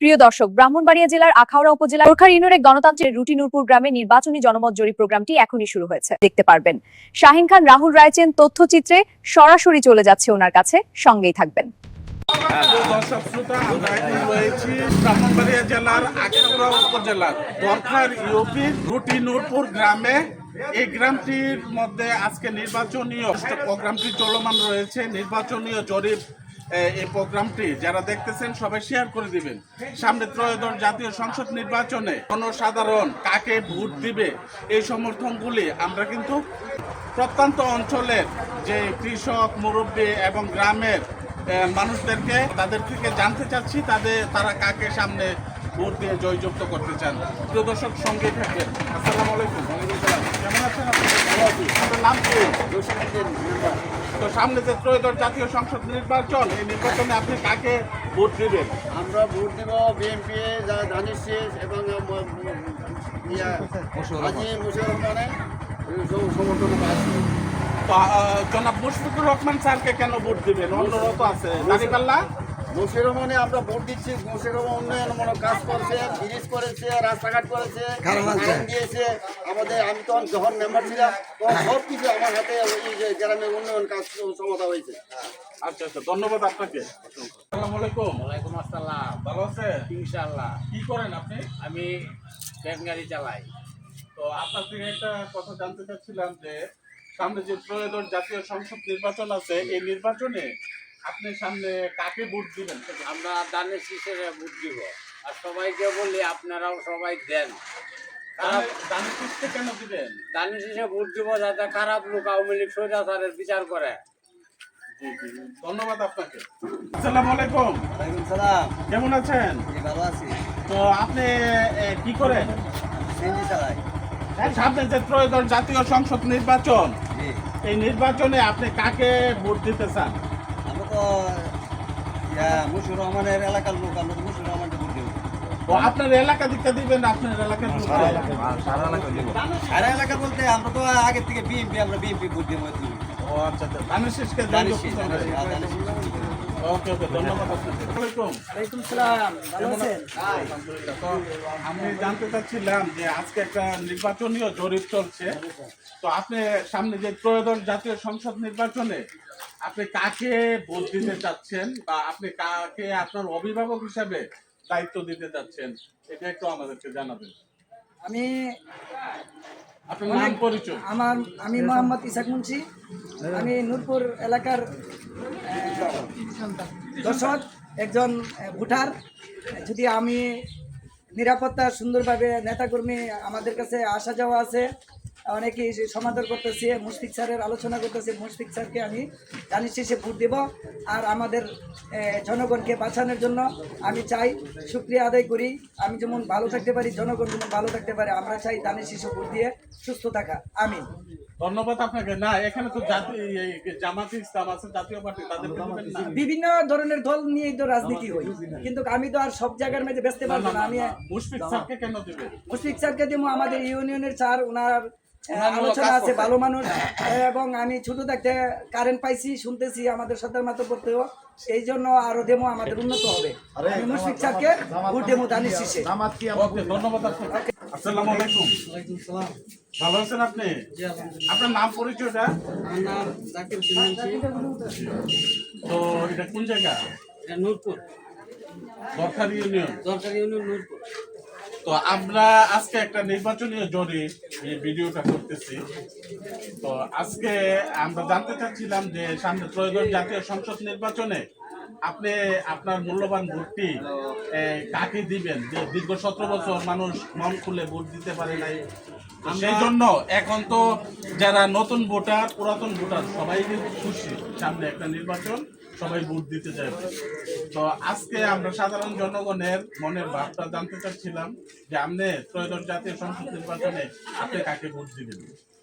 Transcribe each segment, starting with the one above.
প্রিয় দর্শক, ব্রাহ্মণবাড়িয়া জেলার আখাউড়া উপজেলার গোর্খার ইউনিয়নের গণতান্ত্রিক রুটি নূরপুর গ্রামে নির্বাচনী জনমত জরিপ প্রোগ্রামটি এখনই শুরু হয়েছে। দেখতে পারবেন, শাহিন খান, রাহুল রায়চেন তথ্যচিত্রে সরাসরি চলে যাচ্ছে ওনার কাছে, সঙ্গেই থাকবেন। দর্শক এই গ্রামটির মধ্যে আজকে নির্বাচনীয় প্রোগ্রামটি চলমান রয়েছে। নির্বাচনীয় জরিপ এই প্রোগ্রামটি যারা দেখতেছেন সবাই শেয়ার করে দিবেন। সামনে ত্রয়োদশ জাতীয় সংসদ নির্বাচনে জনসাধারণ কাকে ভোট দিবে এই সমর্থনগুলি আমরা কিন্তু প্রত্যন্ত অঞ্চলের যে কৃষক, মুরব্বী এবং গ্রামের মানুষদেরকে, তাদের থেকে জানতে চাচ্ছি, তাদের, তারা কাকে সামনে ভোট দিয়ে জয়যুক্ত করতে চান। প্রিয় দর্শক সঙ্গে থাকবেন আসসালামু আলাইকুম। কেমন আছেন আপনার নাম কি? তো সামনে যে ত্রয়োদশ জাতীয় সংসদ নির্বাচন এই নির্বাচনে আপনি কাকে ভোট দিবেন? আমরা ভোট দিব বিএনপি ধানের শেষ এবং সমর্থনে জনাব মুশফিকুর রহমান স্যারকে কেন ভোট দিবেন? অন্যরা তো আছে। দাঁড়িপাল্লা আমরা ভোট দিচ্ছি উন্নয়নমূলক কাজ করেছে ব্রিজ করেছে রাস্তাঘাট করেছে দিয়েছে আমাদের আমি তখন যখন মেম্বার ছিলাম তখন সব কিছু আমার হাতে ওই যে গ্রামের উন্নয়ন কাজ ক্ষমতা হয়েছে। আচ্ছা আচ্ছা ধন্যবাদ আপনাকে। আসসালামু আলাইকুম। ওয়ালাইকুম আসসালাম। ভালো আছেন? কি করেন আপনি? আমি ট্রেন গাড়ি চালাই। তো আপনার থেকে একটা কথা জানতে চাচ্ছিলাম যে সামনে যে ত্রয়োদশ জাতীয় সংসদ নির্বাচন আছে এই নির্বাচনে আপনি সামনে কাকে ভোট দিবেন? আমরা দানের শীষের ভোট দিব। আর সবাইকে বলি আপনারাও সবাই দেন। খারাপ দানের শীষকে কেন দিবেন? দানের শীষে ভোট দিব যাতে খারাপ লোক আওয়ামী লীগ স্বৈরাচারের বিচার করে। জি, জি, জি। ধন্যবাদ আপনাকে। আসসালামু আলাইকুম। ওয়ালাইকুম সালাম। কেমন আছেন? ভালো আছি। তো আপনি কি করেন? সিএনজি চালাই। সামনে যে ত্রয়োদশ জাতীয় সংসদ নির্বাচন এই নির্বাচনে আপনি কাকে ভোট দিতে চান? আমরা তো মুশিউর রহমানের এলাকার লোক আমরা তো মুশিউর রহমানকে ভোট দেবো তো আপনার এলাকা দিকটা দিবেন আপনার এলাকার সারা এলাকা বলতে আমরা তো আগের থেকে বিএনপি আমরা বিএনপি ভোট দেবো ও আচ্ছা আচ্ছা। ওকে ওকে ধন্যবাদ আমি জানতে চাচ্ছিলাম যে আজকে একটা নির্বাচনীয় জরিপ চলছে। তো আপনি সামনে যে ত্রয়োদশ জাতীয় সংসদ নির্বাচনে আপনি কাকে ভোট দিতে চাচ্ছেন বা আপনি কাকে আপনার অভিভাবক হিসাবে দায়িত্ব দিতে চাচ্ছেন এটা একটু আমাদেরকে জানাবেন। আমি আপনার নাম পরিচয়। আমার আমি মোহাম্মদ ইসাক মুন্সি। আমি নূরপুর এলাকার দর্শক একজন ভোটার। যদি আমি নিরাপত্তা সুন্দরভাবে নেতাকর্মী আমাদের কাছে আসা যাওয়া আছে অনেকেই সে সমাদর করতেছে মুশফিক স্যারের আলোচনা করতেছে মুশফিক স্যারকে আমি জানিস শেষে ভোট দেব আর আমাদের জনগণকে বাঁচানোর জন্য আমি চাই শুক্রিয়া আদায় করি আমি যেমন ভালো থাকতে পারি জনগণ যেমন ভালো থাকতে পারে আমরা চাই দানের শিশু ভোট দিয়ে সুস্থ থাকা আমি ধন্যবাদ আপনাকে না এখানে তো জাতি এই ইসলাম আছে জাতীয় পার্টি তাদেরকে বিভিন্ন ধরনের দল নিয়েই তো রাজনীতি হয় কিন্তু আমি তো আর সব জায়গার মধ্যে ব্যস্ত পারব না আমি মুশফিক স্যারকে কেন দিবেন মুশফিক স্যারকে দিব আমাদের ইউনিয়নের স্যার ওনার আলোচনা আছে ভালো মানুষ। এবং আমি ছোট থাকতে কারেন্ট পাইছি শুনতেছি আমাদের সাথে মাত্র করতেও। এই জন্য আরও ডেমো আমাদের উন্নত হবে। আমি মুশফিক স্যারকে ভোট শীষে। ধন্যবাদ আসসালামু আলাইকুম। ভালো আছেন আপনি? আপনার নাম পরিচয়টা? আমার নাম জাকির তো এটা কোন জায়গা? নূরপুর। দরকার ইউনিয়ন। সরকারি ইউনিয়ন নূরপুর। তো আমরা আজকে একটা নির্বাচনীয় জরিপ এই ভিডিওটা করতেছি। তো আজকে আমরা জানতে চাচ্ছিলাম যে সামনে ত্রয়োদশ জাতীয় সংসদ নির্বাচনে আপনি আপনার মূল্যবান ভোটটি কাকে দিবেন? যে দীর্ঘ সতেরো বছর মানুষ মন খুলে ভোট দিতে পারে নাই। তো সেই জন্য এখন তো যারা নতুন ভোটার পুরাতন ভোটার সবাই কিন্তু খুশি সামনে একটা নির্বাচন। সবাই ভোট দিতে যাবে। তো আজকে আমরা সাধারণ জনগণের মনের ভাবটা জানতে চাচ্ছিলাম যে আপনি ত্রয়োদশ জাতীয় সংসদ নির্বাচনে আপনি কাকে ভোট দিবেন?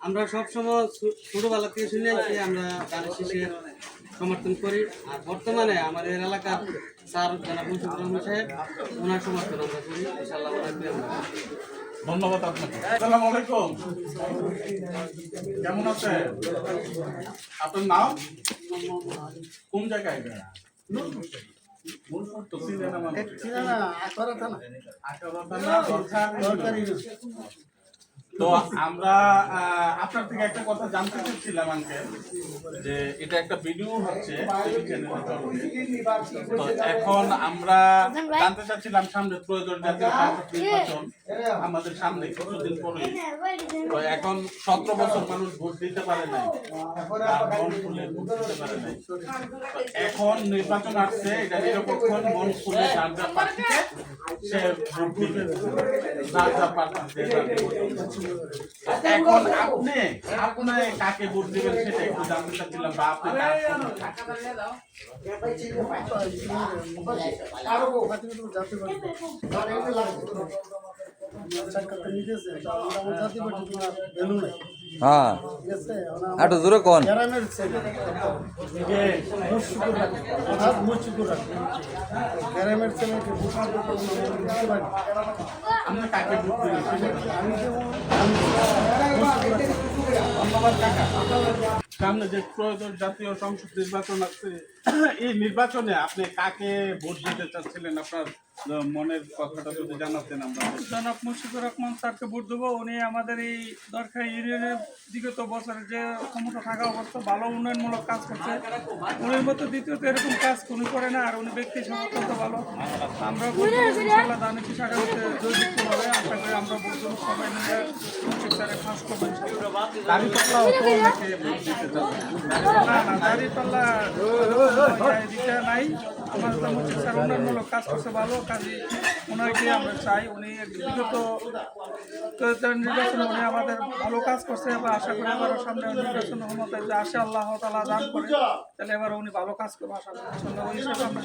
আমরা সবসময় ছোটবেলা থেকে শুনে আসছি আমরা গানের শিশের সমর্থন করি। আর বর্তমানে আমাদের এলাকার স্যার যারা মুজিবুর ওনার সমর্থন আমরা করি। ইনশাল্লাহ ধন্যবাদ আপনাকে। আসসালামু আলাইকুম। কেমন আছেন? আপনার নাম? কোন জায়গায়? তো আমার আপনার থেকে একটা কথা জানতে চাচ্ছিলাম আঙ্কেল যে এটা একটা ভিডিও হচ্ছে এখন আমরা জানতে চাচ্ছিলাম সামনে প্রয়োজন জাতীয় সংসদ নির্বাচন। আমাদের সামনে কিছুদিন পরে তো এখন সতেরো বছর মানুষ ভোট দিতে পারে নাই মন খুলে ভোট দিতে পারে নাই। এখন নির্বাচন আসছে এটা নিরপেক্ষ মন খুলে যার যা প্রার্থীকে সে ভোট দিবে। যার যা প্রার্থীকে। এখন আপনি আপনি কাকে ভোট দিবেন সেটা একটু জানতে চাচ্ছিলাম বা আপনি কার হ্যাঁ। সামনে যে ত্রয়োদশ জাতীয় সংসদ নির্বাচন আছে, এই নির্বাচনে আপনি কাকে ভোট দিতে চাচ্ছিলেন আপনার? মনের কথাটা যদি জানাতেন আমরা। জনাব মুশফিকুর রহমান স্যারকে ভোট দেবো। উনি আমাদের এই দরকার ইউনিয়নের বিগত বছরে যে ক্ষমতা থাকা অবস্থা ভালো উন্নয়নমূলক কাজ করছে। উনির মতো দ্বিতীয়ত এরকম কাজ উনি করে না আর উনি ব্যক্তি সমর্থন ভালো। আমরা ভোট দেবো ইনশাআল্লাহ দানিশি শাখাতে জৈবিকভাবে আশা করি আমরা ভোট দেবো। সবাই মিলে মুশফিক স্যারের ফাঁস করব। ইনশাআল্লাহ। তো অনেকে ভোট দিতে চাচ্ছে না না দাঁড়িপাল্লা নাই। আমাদের তো মুশফিক স্যার উন্নয়নমূলক কাজ করছে ভালো কাজে ওনাকে আমরা চাই উনি বিগত নির্বাচনে উনি আমাদের ভালো কাজ করছে এবার আশা করি এবার সামনে নির্বাচন ক্ষমতা যদি আসে আল্লাহ তালা দান করে তাহলে এবার উনি ভালো কাজ করবে আশা করি। ওই হিসাবে আমরা।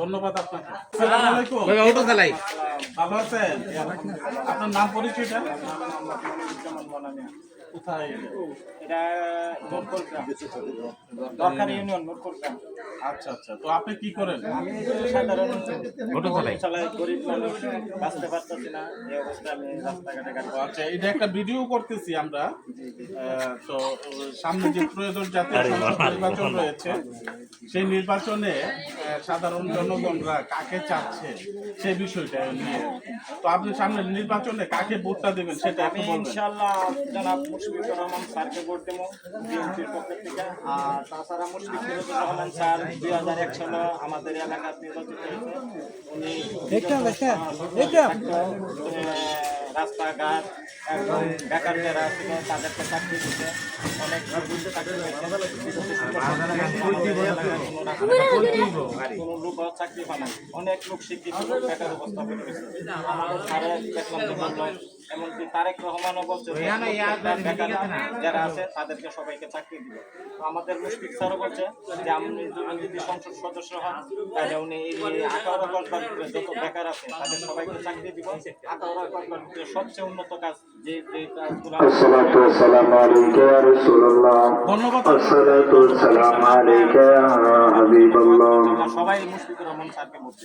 ধন্যবাদ আপনাকে। ভালো আছেন? আপনার নাম পরিচয়টা? কোথায় এটা নোটকল গ্রাম। দরকারি ইউনিয়ন নোটকল গ্রাম। আচ্ছা আচ্ছা। তো আপনি কি করেন? আমি সাধারণ চালাই গরিব মানুষ বাঁচতে পারতেছি না এই অবস্থায় আমি রাস্তাঘাটে গাড়ি আচ্ছা এটা একটা ভিডিও করতেছি আমরা। তো সামনে যে ত্রয়োদশ জাতীয় সংসদ নির্বাচন রয়েছে সেই নির্বাচনে আহ, সাধারণ জনগণরা কাকে চাচ্ছে সেই বিষয়টা নিয়ে। তো আপনি সামনে নির্বাচনে কাকে ভোটটা দেবেন সেটা ইনশাল্লাহ জনাব মুশফিকুর রহমান স্যারকে ভোট দেবো বিএনপির পক্ষ থেকে। আর তাছাড়া মুশফিকুর রহমান স্যার দুই হাজার এক সালে আমাদের এলাকার নির্বাচিত হয়েছে। উনি থাকতো, রাস্তাঘাট এবং বেকার যারা ছিল তাদেরকে চাকরি দিতে অনেক। কোনো লোক চাকরি পায় অনেক লোক শিক্ষিত বেকার অবস্থা হয়ে গেছে। দেখলাম এমনকি তারেক রহমান যারা আছে তাদেরকে সবাইকে চাকরি দিবে। আমাদের মুশফিক স্যারও বলছে যে আপনি যদি সংসদ সদস্য হন তাহলে উনি এই আঠারো ঘণ্টার ভিতরে যত বেকার আছে তাদের সবাইকে চাকরি দিব। আঠারো ঘণ্টার ভিতরে সবচেয়ে উন্নত কাজ যে যে কাজগুলো সবাই মুশফিক রহমান স্যারকে বলছে